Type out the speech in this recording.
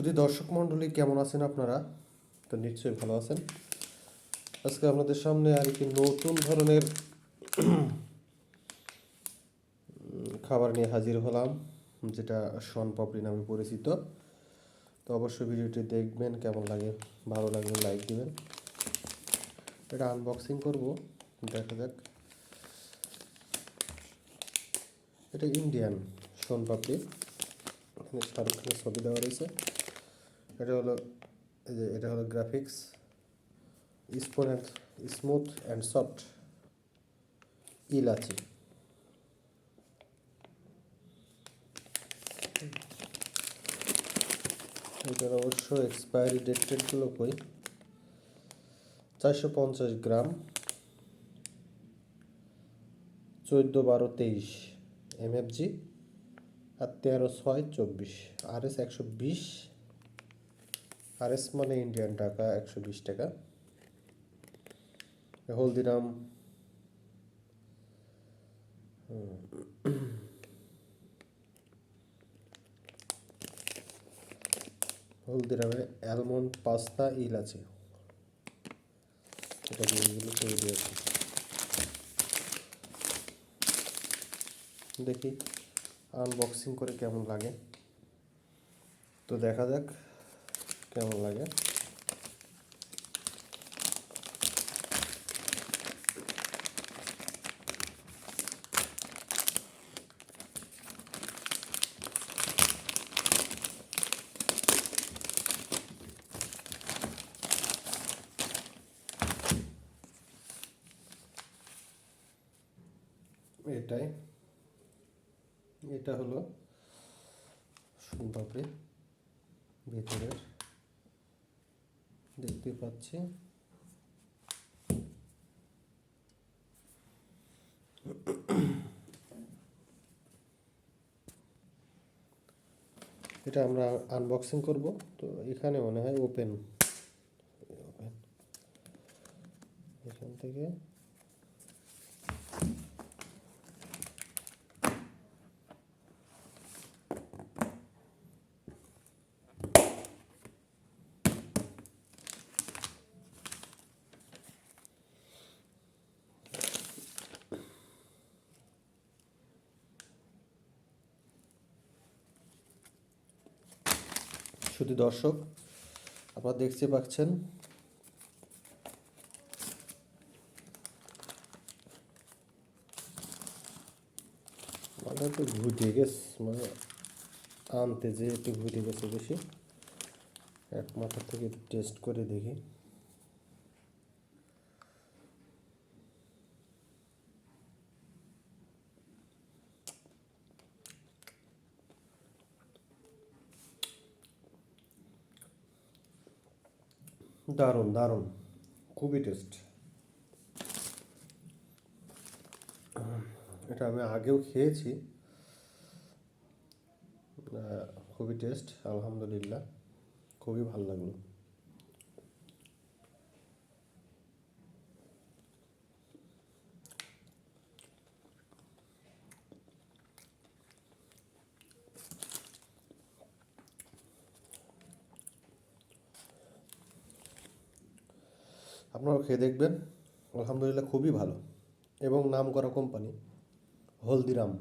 শুধু দর্শক মণ্ডলী, কেমন আছেন আপনারা? তো নিশ্চয়ই ভালো আছেন। আজকে আপনাদের সামনে আর কি নতুন ধরনের খাবার নিয়ে হাজির হলাম, যেটা শন পাপড়ি নামে পরিচিত। তো অবশ্যই ভিডিওটি দেখবেন, কেমন লাগে, ভালো লাগলে লাইক দিবেন। এটা আনবক্সিং করব, দেখা যাক। এটা ইন্ডিয়ান শন পাপড়ি। শাহরুখ খানের ছবি দেওয়া রয়েছে। এটা হলো যে এটা হলো গ্রাফিক্স স্পোন অ্যান্ড স্মুথ অ্যান্ড সফট ইলাচি এটার অবশ্য এক্সপায়ারি ডেট টেটগুলো কই? চারশো পঞ্চাশ গ্রাম, চোদ্দ বারো তেইশ এমএফজি আর তেরো ছয় চব্বিশ আর এস একশো বিশ আর এস মানে ইন্ডিয়ান টাকা, একশো বিশ টাকা। হলদিরাম হলদিরামে অ্যালমন্ড, পাস্তা, ইল আছে। এটা দিয়ে এগুলো তৈরি দিয়েছে দেখি আনবক্সিং করে কেমন লাগে। তো দেখা যাক। কেমন লাগে? এটাই। এটা হলো সুন্দরী ভেতরের দেখতে পাচ্ছি। এটা আমরা আনবক্সিং করব। তো এখানে মনে হয় ওপেন ওপেন এখান থেকে শুধু দর্শক, আপনারা দেখতে পাচ্ছেন। মানে একটু ঘুটে গেছে মানে আনতে যে একটু ঘুটে গেছে বেশি। এক মাথা থেকে টেস্ট করে দেখি। দারুণ দারুণ। খুবই টেস্ট এটা আমি আগেও খেয়েছি। খুবই টেস্ট আলহামদুলিল্লাহ। খুবই ভালো লাগল। আপনারাও খেয়ে দেখবেন। আলহামদুলিল্লাহ খুবই ভালো। এবং নাম করা কোম্পানি হলদিরাম।